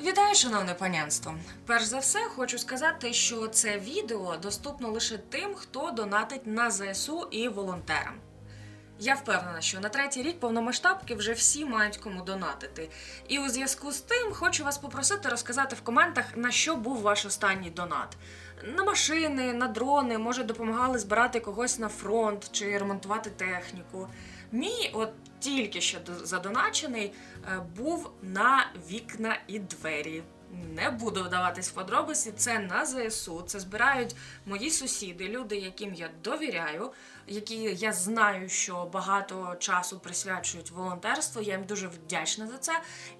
Вітаю, шановне панянство! Перш за все, хочу сказати, що це відео доступно лише тим, хто донатить на ЗСУ і волонтерам. Я впевнена, що на третій рік повномасштабки вже всі мають кому донатити. І у зв'язку з тим хочу вас попросити розказати в коментах, на що був ваш останній донат. На машини, на дрони, може, допомагали збирати когось на фронт чи ремонтувати техніку. Мій, от тільки що до- задоначений, е, був на вікна і двері. Не буду вдаватись в подробиці. Це на ЗСУ. Це збирають мої сусіди, люди, яким я довіряю, які я знаю, що багато часу присвячують волонтерству. Я їм дуже вдячна за це.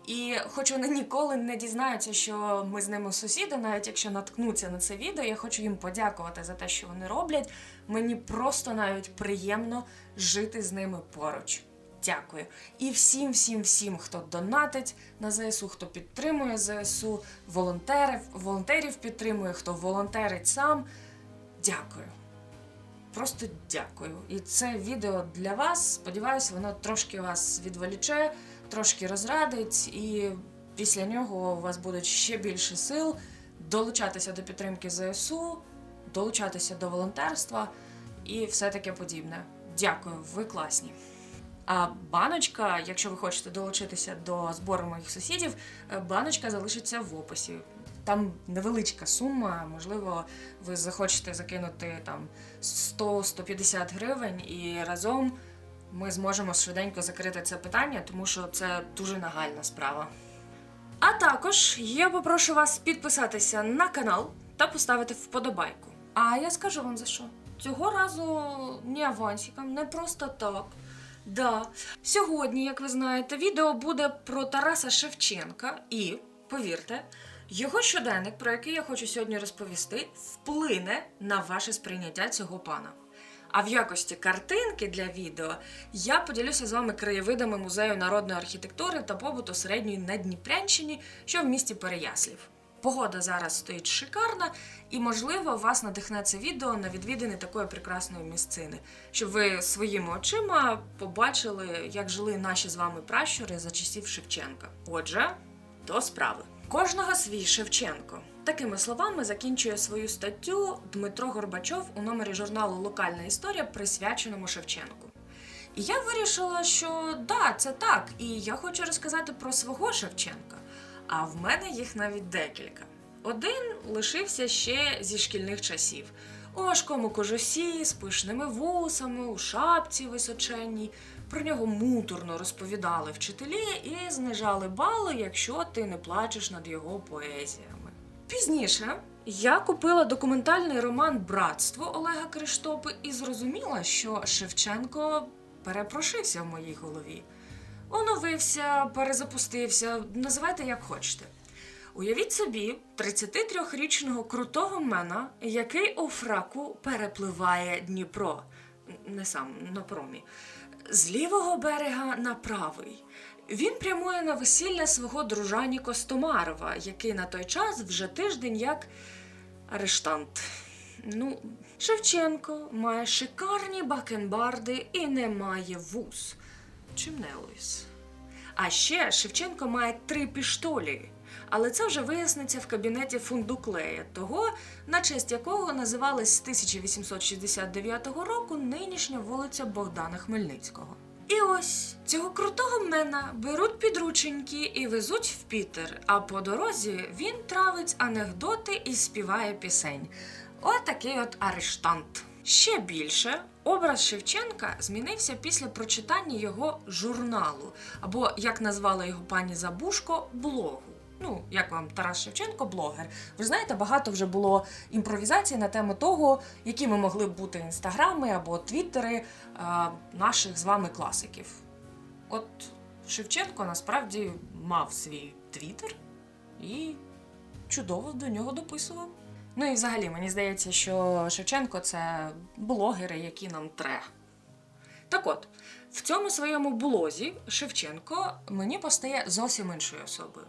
І хоч вони ніколи не дізнаються, що ми з ними сусіди, навіть якщо наткнуться на це відео, я хочу їм подякувати за те, що вони роблять. Мені просто навіть приємно жити з ними поруч. Дякую. І всім, всім, всім, хто донатить на ЗСУ, хто підтримує ЗСУ, волонтерів, волонтерів підтримує, хто волонтерить сам. Дякую. Просто дякую. І це відео для вас. Сподіваюся, воно трошки вас відволіче, трошки розрадить, і після нього у вас буде ще більше сил долучатися до підтримки ЗСУ, долучатися до волонтерства і все таке подібне. Дякую, ви класні. А баночка, якщо ви хочете долучитися до збору моїх сусідів, е, баночка залишиться в описі. Там невеличка сума, можливо, ви захочете закинути там 100-150 гривень, і разом ми зможемо швиденько закрити це питання, тому що це дуже нагальна справа. А також я попрошу вас підписатися на канал та поставити вподобайку. А я скажу вам за що. Цього разу не авансиком, не просто так. Да. Сьогодні, як ви знаєте, відео буде про Тараса Шевченка і, повірте, його щоденник, про який я хочу сьогодні розповісти, вплине на ваше сприйняття цього пана. А в якості картинки для відео я поділюся з вами краєвидами музею народної архітектури та побуту середньої Надніпрянщині, що в місті Переяслів. Погода зараз стоїть шикарна, і можливо вас надихне це відео на відвідини такої прекрасної місцини, щоб ви своїми очима побачили, як жили наші з вами пращури за часів Шевченка. Отже, до справи. Кожного свій Шевченко. Такими словами закінчує свою статтю Дмитро Горбачов у номері журналу Локальна історія, присвяченому Шевченку. І я вирішила, що да, це так, і я хочу розказати про свого Шевченка. А в мене їх навіть декілька. Один лишився ще зі шкільних часів. У важкому кожусі, з пишними вусами, у шапці височенній. Про нього муторно розповідали вчителі і знижали бали, якщо ти не плачеш над його поезіями. Пізніше я купила документальний роман Братство Олега Криштопи і зрозуміла, що Шевченко перепрошився в моїй голові. Оновився, перезапустився, називайте як хочете. Уявіть собі 33-річного крутого мена, який у фраку перепливає Дніпро, не сам на промі, з лівого берега на правий. Він прямує на весілля свого дружані Костомарова, який на той час вже тиждень як арештант. Ну, Шевченко має шикарні бакенбарди і не має вуз. Чим не Луїс? А ще Шевченко має три піштолі. Але це вже виясниться в кабінеті фундуклея, того, на честь якого називалась з 1869 року нинішня вулиця Богдана Хмельницького. І ось цього крутого мена беруть підрученьки і везуть в Пітер, а по дорозі він травить анекдоти і співає пісень. Отакий от арештант. Ще більше образ Шевченка змінився після прочитання його журналу, або, як назвала його пані Забушко, блогу. Ну, як вам Тарас Шевченко, блогер. Ви знаєте, багато вже було імпровізацій на тему того, якими могли б бути інстаграми або твіттери е, наших з вами класиків. От Шевченко насправді мав свій твіттер і чудово до нього дописував. Ну і взагалі, мені здається, що Шевченко це блогери, які нам тре. Так от, в цьому своєму блозі Шевченко мені постає зовсім іншою особою.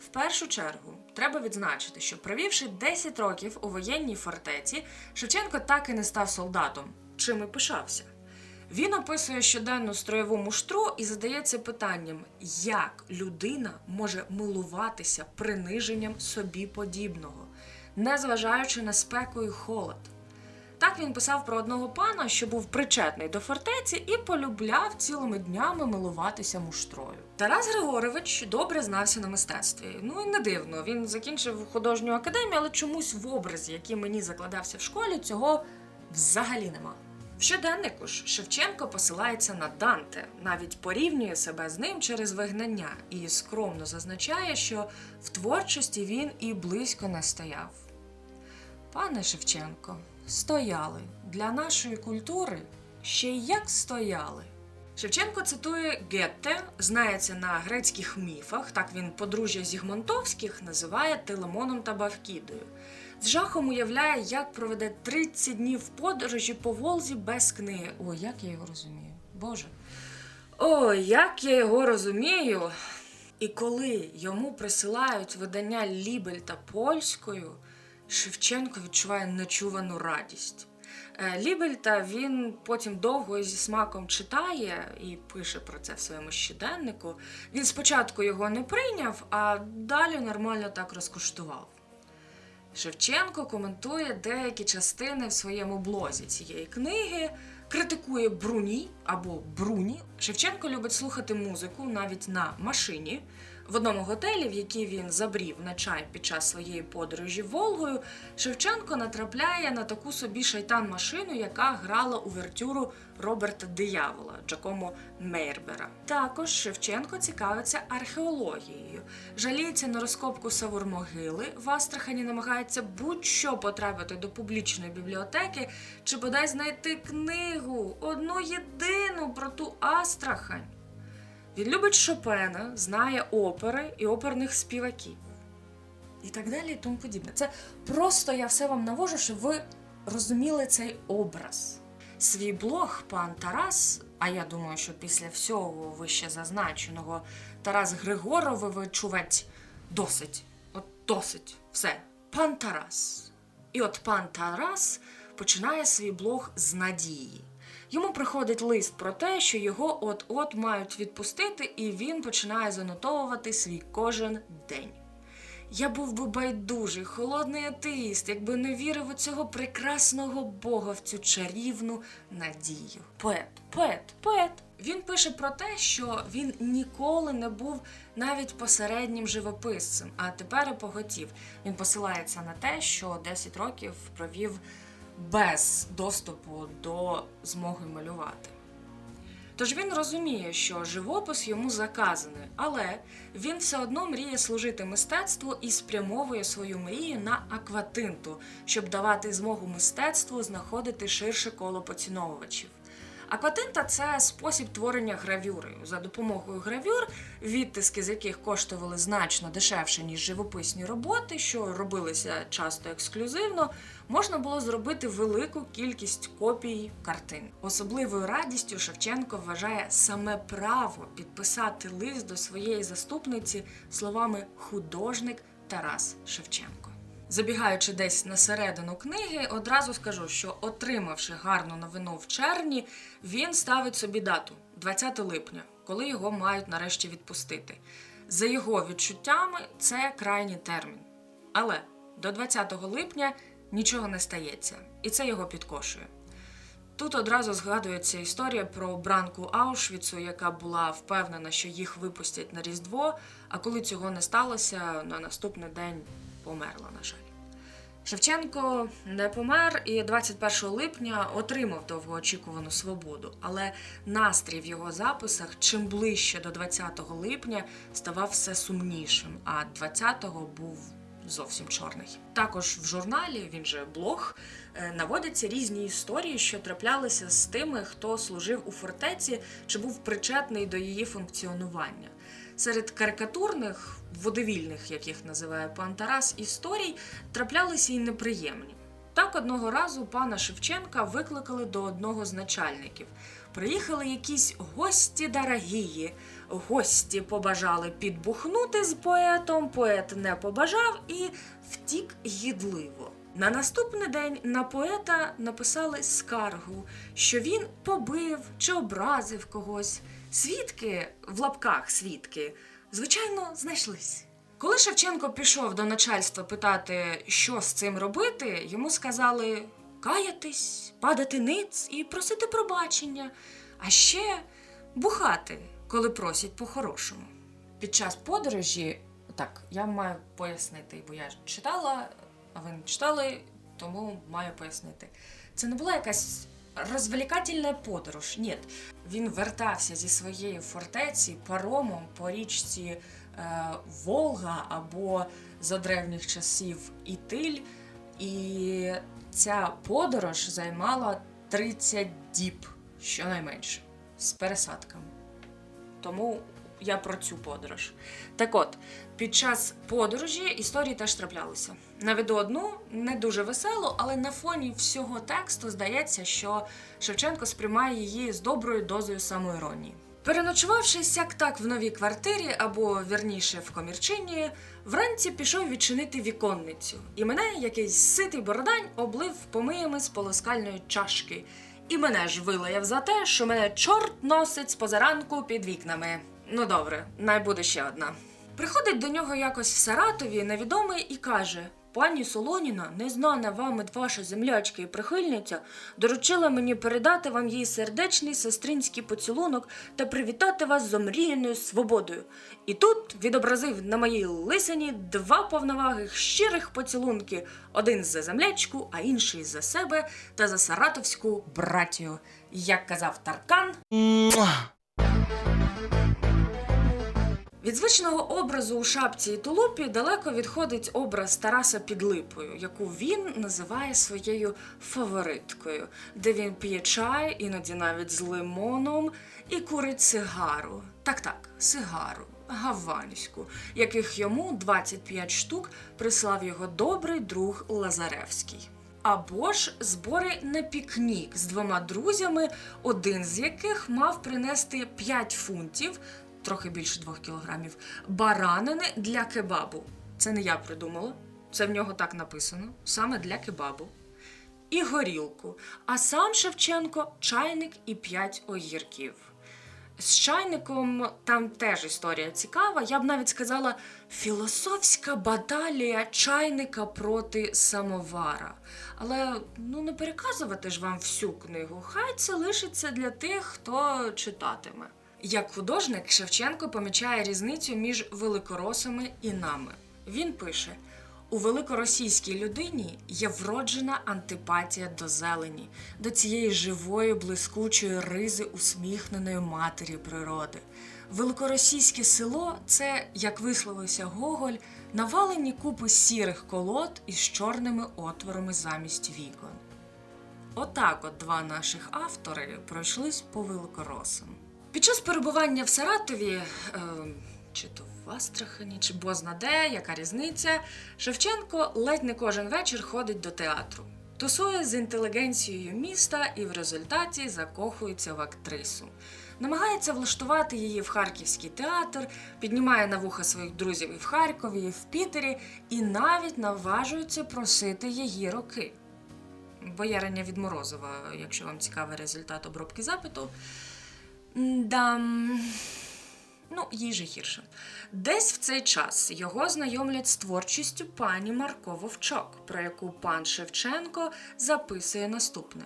В першу чергу треба відзначити, що провівши 10 років у воєнній фортеці, Шевченко так і не став солдатом, чим і пишався. Він описує щоденну строєву муштру і задається питанням, як людина може милуватися приниженням собі подібного, незважаючи на спеку і холод. Так він писав про одного пана, що був причетний до фортеці і полюбляв цілими днями милуватися муштрою. Тарас Григорович добре знався на мистецтві. Ну і не дивно. Він закінчив художню академію, але чомусь в образі, який мені закладався в школі, цього взагалі нема. В щоденнику ж Шевченко посилається на Данте, навіть порівнює себе з ним через вигнання і скромно зазначає, що в творчості він і близько не стояв. Пане Шевченко, стояли для нашої культури ще й як стояли. Шевченко цитує Гетте, знається на грецьких міфах, так він подружжя Зігмонтовських називає Телемоном та Бавкідою. З жахом уявляє, як проведе 30 днів подорожі по Волзі без книги. Ой, як я його розумію. Боже. Ой, як я його розумію. І коли йому присилають видання Лібельта польською, Шевченко відчуває нечувану радість. Е, Лібельта він потім довго і зі смаком читає і пише про це в своєму щоденнику. Він спочатку його не прийняв, а далі нормально так розкуштував. Шевченко коментує деякі частини в своєму блозі цієї книги, критикує Бруні або Бруні. Шевченко любить слухати музику навіть на машині. В одному готелі, в який він забрів на чай під час своєї подорожі Волгою, Шевченко натрапляє на таку собі шайтан-машину, яка грала увертюру Роберта Диявола Джакомо Мейрбера. Також Шевченко цікавиться археологією, жаліється на розкопку Савур-могили, в Астрахані намагається будь-що потрапити до публічної бібліотеки чи бодай знайти книгу, одну єдину про ту Астрахань. Він любить Шопена, знає опери і оперних співаків. І так далі, і тому подібне. Це просто я все вам навожу, щоб ви розуміли цей образ. Свій блог пан Тарас, а я думаю, що після всього вище зазначеного Тарас Григорович досить. От досить. Все. Пан Тарас. І от пан Тарас починає свій блог з надії. Йому приходить лист про те, що його от-от мають відпустити, і він починає занотовувати свій кожен день. Я був би байдужий, холодний атеїст, якби не вірив у цього прекрасного Бога в цю чарівну надію. Поет, поет, поет. Він пише про те, що він ніколи не був навіть посереднім живописцем, а тепер і поготів. Він посилається на те, що 10 років провів без доступу до змоги малювати. Тож він розуміє, що живопис йому заказаний, але він все одно мріє служити мистецтву і спрямовує свою мрію на акватинту, щоб давати змогу мистецтву знаходити ширше коло поціновувачів. Акватинта це спосіб творення гравюри. За допомогою гравюр, відтиски з яких коштували значно дешевше, ніж живописні роботи, що робилися часто ексклюзивно, можна було зробити велику кількість копій картин. Особливою радістю Шевченко вважає саме право підписати лист до своєї заступниці словами художник Тарас Шевченко. Забігаючи десь на середину книги, одразу скажу, що отримавши гарну новину в червні, він ставить собі дату 20 липня, коли його мають нарешті відпустити. За його відчуттями, це крайній термін. Але до 20 липня нічого не стається, і це його підкошує. Тут одразу згадується історія про бранку Аушвіцу, яка була впевнена, що їх випустять на Різдво, а коли цього не сталося, на наступний день померла, на жаль. Шевченко не помер і 21 липня отримав довгоочікувану свободу, але настрій в його записах чим ближче до 20 липня ставав все сумнішим, а 20-го був зовсім чорний. Також в журналі, він же блог, е, наводяться різні історії, що траплялися з тими, хто служив у фортеці чи був причетний до її функціонування. Серед карикатурних, водовільних, як їх називає пан Тарас, історій траплялися й неприємні. Так одного разу пана Шевченка викликали до одного з начальників. Приїхали якісь гості дорогії. Гості побажали підбухнути з поетом, поет не побажав і втік гідливо. На наступний день на поета написали скаргу, що він побив чи образив когось. Свідки в лапках свідки, звичайно, знайшлись. Коли Шевченко пішов до начальства питати, що з цим робити, йому сказали каятись, падати ниць і просити пробачення, а ще бухати, коли просять по-хорошому. Під час подорожі, так, я маю пояснити, бо я читала, а ви не читали, тому маю пояснити. Це не була якась розвлікательна подорож. Ні. Він вертався зі своєї фортеці паромом по річці е, Волга або за древніх часів Ітиль. І ця подорож займала 30 діб, щонайменше, з пересадками. Тому я про цю подорож. Так от, під час подорожі історії теж траплялися. Наведу одну не дуже веселу, але на фоні всього тексту здається, що Шевченко сприймає її з доброю дозою самоіронії. Переночувавши сяк так в новій квартирі або вірніше в комірчині, вранці пішов відчинити віконницю, і мене якийсь ситий бородань облив помиями з полоскальної чашки. І мене ж вилаяв за те, що мене чорт носить з позаранку під вікнами. Ну добре, най буде ще одна. Приходить до нього якось в Саратові невідомий і каже: Пані Солоніна, незнана вами ваша землячка і прихильниця, доручила мені передати вам її сердечний сестринський поцілунок та привітати вас з омріяною свободою. І тут відобразив на моїй лисині два повновагих щирих поцілунки: один за землячку, а інший за себе та за саратовську братію. Як казав Таркан, Від звичного образу у шапці і тулупі далеко відходить образ Тараса під липою, яку він називає своєю фавориткою, де він п'є чай, іноді навіть з лимоном, і курить сигару. Так, так, сигару, гаванську, яких йому 25 штук прислав його добрий друг Лазаревський. Або ж збори на пікнік з двома друзями, один з яких мав принести 5 фунтів, трохи більше 2 кілограмів, баранини для кебабу. Це не я придумала, це в нього так написано, саме для кебабу. І горілку. А сам Шевченко чайник і 5 огірків. З чайником там теж історія цікава. Я б навіть сказала філософська баталія чайника проти самовара. Але ну не переказувати ж вам всю книгу. Хай це лишиться для тих, хто читатиме. Як художник Шевченко помічає різницю між великоросами і нами. Він пише: у великоросійській людині є вроджена антипатія до зелені, до цієї живої, блискучої ризи усміхненої матері природи. Великоросійське село це, як висловився Гоголь, навалені купи сірих колод із чорними отворами замість вікон. Отак от два наших автори пройшлись по великоросам. Під час перебування в Саратові, е, чи то в Астрахані, чи бозна де, яка різниця, Шевченко ледь не кожен вечір ходить до театру. Тусує з інтелігенцією міста і в результаті закохується в актрису. Намагається влаштувати її в Харківський театр, піднімає на вуха своїх друзів і в Харкові, і в Пітері, і навіть наважується просити її роки. Боярення від Морозова, якщо вам цікавий результат обробки запиту. Да. Ну, їй же гірше. Десь в цей час його знайомлять з творчістю пані Марко Вовчок, про яку пан Шевченко записує наступне.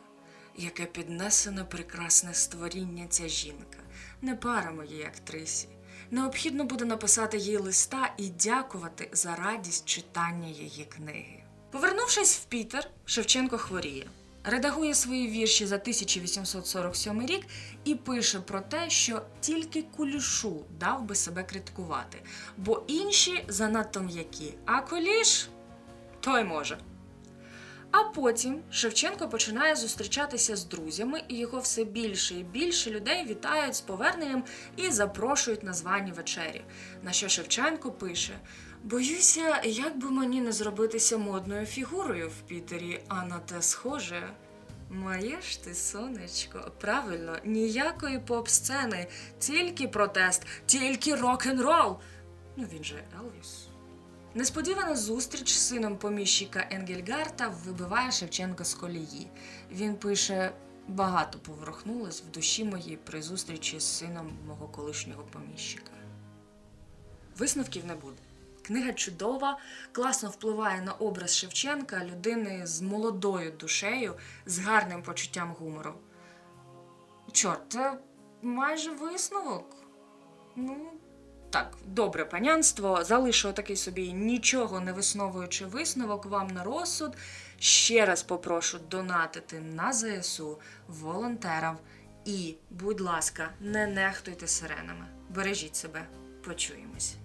Яке піднесене прекрасне створіння ця жінка, не пара моїй актрисі. Необхідно буде написати їй листа і дякувати за радість читання її книги. Повернувшись в Пітер, Шевченко хворіє. Редагує свої вірші за 1847 рік і пише про те, що тільки кулішу дав би себе критикувати, бо інші занадто м'які, а куліш той може. А потім Шевченко починає зустрічатися з друзями, і його все більше і більше людей вітають з поверненням і запрошують на звані вечері. На що Шевченко пише: Боюся, як би мені не зробитися модною фігурою в Пітері, а на те схоже. Моє ж ти сонечко, правильно, ніякої поп-сцени, тільки протест, тільки рок-н-рол. Ну він же Елвіс. Несподівана зустріч з сином поміщика Енгельгарта вибиває Шевченка з колії. Він пише: багато поворухнулось в душі моїй при зустрічі з сином мого колишнього поміщика. Висновків не буде. Книга чудова, класно впливає на образ Шевченка, людини з молодою душею, з гарним почуттям гумору. Чорт, це майже висновок. Ну, так, добре, панянство. Залишу такий собі нічого не висновуючи висновок вам на розсуд. Ще раз попрошу донатити на ЗСУ волонтерам. І, будь ласка, не нехтуйте сиренами. Бережіть себе. Почуємось.